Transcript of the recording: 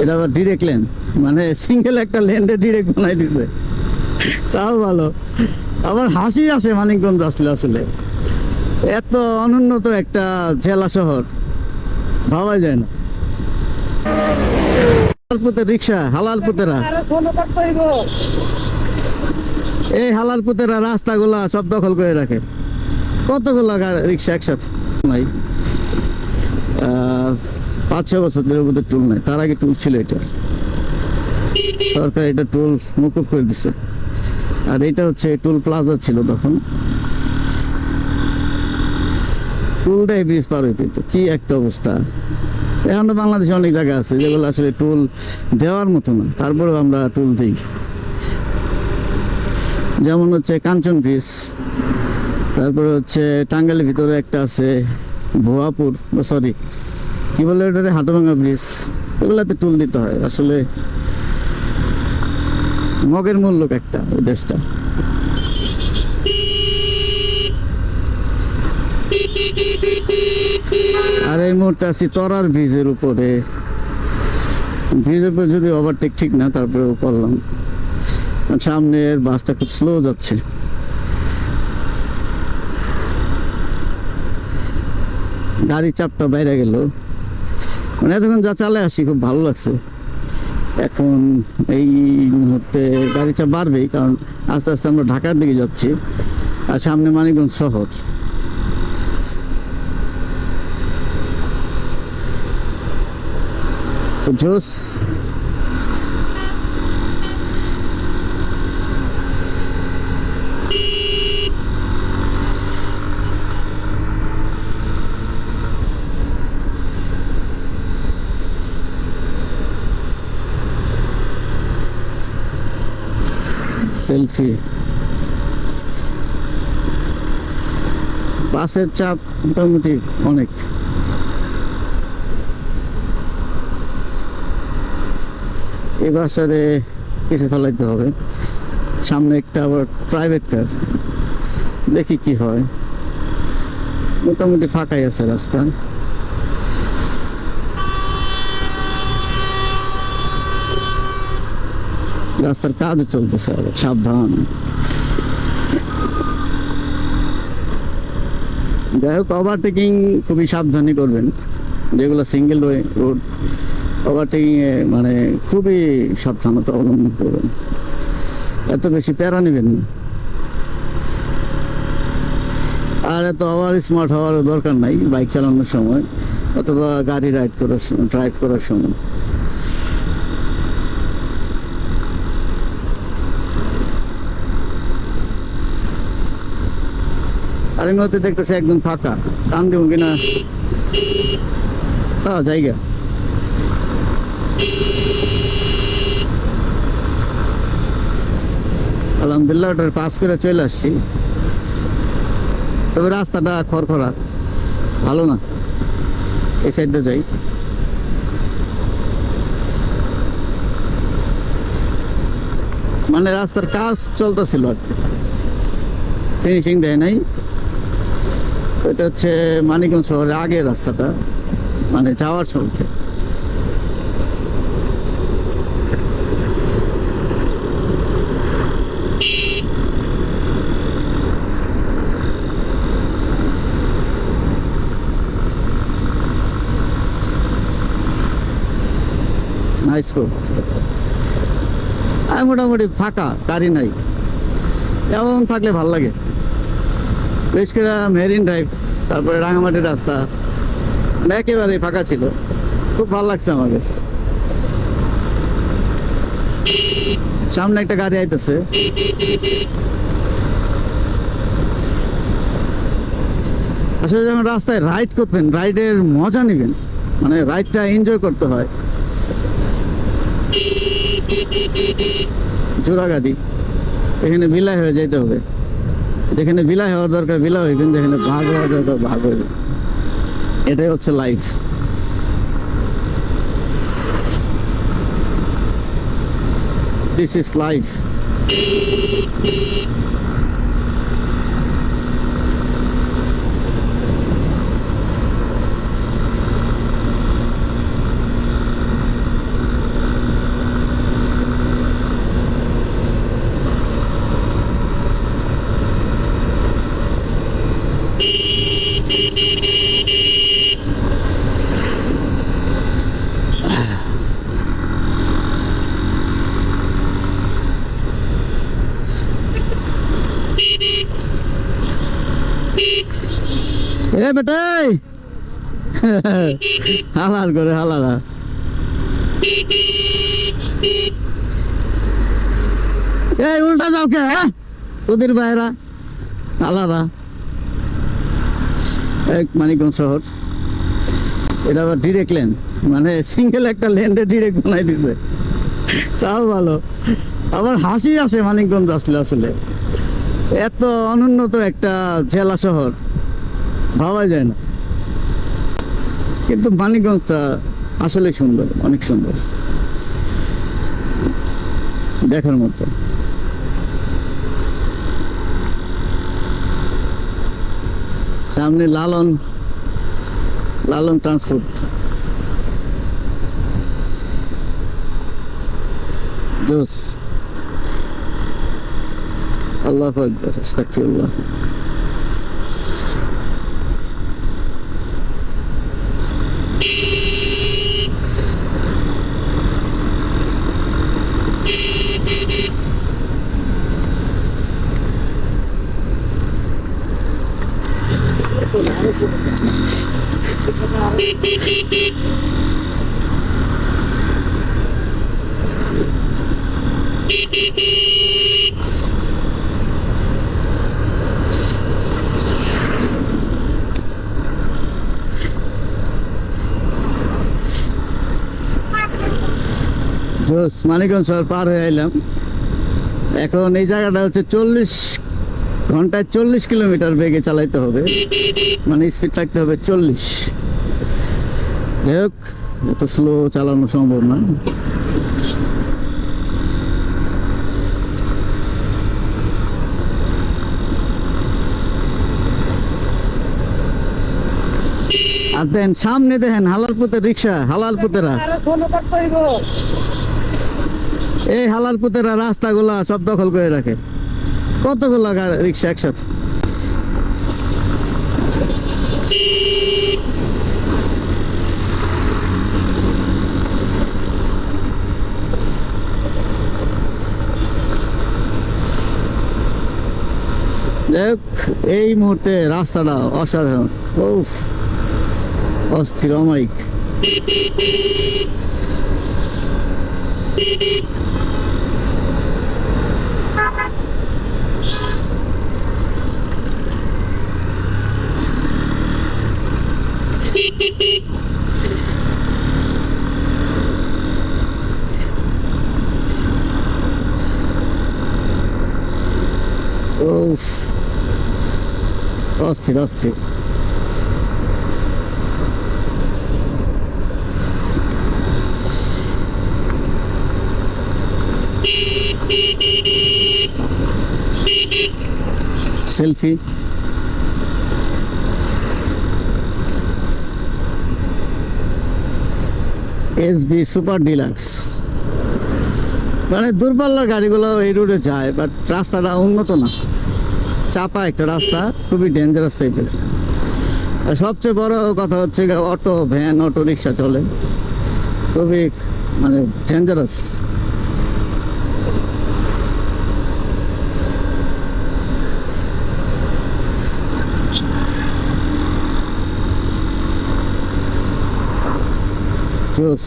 এটা আবার direct lane মানে সিঙ্গেল একটা লেনটা ডিরেক্ট বানাই দিছে। তাও ভালো। আবার হাসি আসে মানিকগঞ্জ আসলে আসলে। এত অনুন্নত একটা জেলা শহর। ভাবা যায় না। হালালপুতের রিক্সা হালালপুতেরা এই হালালপুতেরা রাস্তাগুলা সব দখল করে রাখে। কতগুলো রিক্সা একসাথে? নাই। পাঁচ ছ বছর ধরে বোধহয় টুল নাই। তার আগে টুল ছিল এটা। সরকার এটা টুল মুকুব করে দিছে। আর এটা হচ্ছে টুল প্লাজা ছিল তখন। টুল দেয় ব্রিজ পার হইতে তো কি একটা অবস্থা। এখন বাংলাদেশে অনেক জায়গা আছে যেগুলো আসলে টুল দেওয়ার মতো না। তারপরেও আমরা টুল দিই। যেমন হচ্ছে কাঞ্চন ব্রিজ তারপরে হচ্ছে টাঙ্গালের ভিতরে একটা আছে ভুয়াপুর সরি কি বলে ওটা হাটভাঙ্গা ব্রিজ। এগুলাতে টুল দিতে হয়। আসলে মগের মূল্য একটা ওই দেশটা। আর এই মুহূর্তে আছি তরার ব্রিজের উপরে। ব্রিজের উপরে যদি ওভারটেক ঠিক না, তারপরেও করলাম। সামনের বাসটা খুব স্লো যাচ্ছে। গাড়ি চাপটা বাইরে গেল। মানে এতক্ষণ যা চালে আসি, খুব ভালো লাগছে। এখন এই মুহূর্তে গাড়িটা বাড়বেই কারণ আস্তে আস্তে আমরা ঢাকার দিকে যাচ্ছি, আর সামনে মানিকগঞ্জ শহর। জোস। সেলফি। বাসের চাপ মোটামুটি অনেক। এই বাসারে পিছিয়ে ফেলাইতে হবে। সামনে একটা আবার প্রাইভেট কার দেখি কি হয়। মোটামুটি ফাঁকাই আছে রাস্তা। রাস্তার কাজও চলতেছে আবার সাবধান। যাই হোক ওভারটেকিং খুবই সাবধানে করবেন। যেগুলো সিঙ্গেল ওয়ে রোড ওভারটেকিং এ মানে খুবই সাবধানতা অবলম্বন করবেন। এত বেশি প্যারা নেবেন আর এত ওভার স্মার্ট হওয়ারও দরকার নাই বাইক চালানোর সময়, অথবা গাড়ি রাইড করার সময় ড্রাইভ করার সময়। আমি হতে দেখতেছি একদম ফাঁকা। টান দেবো কিনা? হ্যাঁ জায়গা। আলহামদুলিল্লাহ, ওটার পাস করে চলে আসছি। তবে রাস্তাটা খড়খড়া। ভালো না। এই সাইডে যাই। মানে রাস্তার কাজ চলতেছিল। আর ফিনিশিং দেয় নাই। এটা হচ্ছে মানিকগঞ্জ শহরের আগের রাস্তাটা মানে যাওয়ার সময় নাইস মোটামুটি ফাঁকা, গাড়ি নাই। এমন থাকলে ভালো লাগে? বেশ করে মেরিন ড্রাইভ তারপরে রাঙামাটির রাস্তা মানে একেবারে ফাঁকা ছিল। খুব ভালো লাগছে আমার কাছে সামনে একটা গাড়ি আইতেছে। আসলে যখন রাস্তায় রাইড করবেন রাইডের মজা নেবেন মানে রাইডটা এনজয় করতে হয়। জোড়া গাড়ি, এখানে বিলাই হয়ে যেতে হবে। যেখানে বিলাই হওয়ার দরকার বিলাই হইবেন যেখানে ভাগ হওয়ার দরকার, ভাগ হইবেন এটাই হচ্ছে লাইফ দিস ইজ লাইফ এ বেটাই হালাল করে, হালারা। এই, উল্টা যাও কে হ্যাঁ? সুধীর ভাইরা আলারা এক মানিকগঞ্জ শহর। এটা আবার ডিরেক্ট লেন মানে সিঙ্গেল একটা লেন্ডে ডিরেক্ট বানাই দিছে। তাও ভালো। আবার হাসি আসে মানিকগঞ্জ আসলে আসলে। এত অনুন্নত একটা জেলা শহর। ভাবা যায় না। কিন্তু মানিকগঞ্জটা আসলে সুন্দর, অনেক সুন্দর। দেখার মতো। সামনে লালন লালন ট্রান্সপোর্ট। জোস। আল্লাহ আকবর, আস্তাগফিরুল্লাহ। মানিকগঞ্জ শহর পার হয়ে এলাম এখন এই জায়গাটা হচ্ছে চল্লিশ ঘন্টায় চল্লিশ কিলোমিটার বেগে চালাইতে হবে। মানে স্পিড থাকতে হবে চল্লিশ। যাই হোক, এত স্লো চালানো সম্ভব না। আর দেন, সামনে দেখেন হালালপুতের রিক্সা হালালপুতেরা এই হালালপুতেরা রাস্তাগুলা সব দখল করে রাখে। কতগুলা রিক্সা একসাথে? এই মুহূর্তে রাস্তাটা অসাধারণ। অস্থির অমাইক অস্থির অস্থির সেলফি। Be super deluxe. মানে দূরপাল্লার গাড়িগুলো এই রুটে যায়, বাট রাস্তাটা উন্নত না। চাপা একটা রাস্তা, খুবই ডেঞ্জারাস টাইপের আর সবচেয়ে বড় কথা হচ্ছে অটো ভ্যান অটো রিক্সা চলে। খুবই মানে ডেঞ্জারাস জোস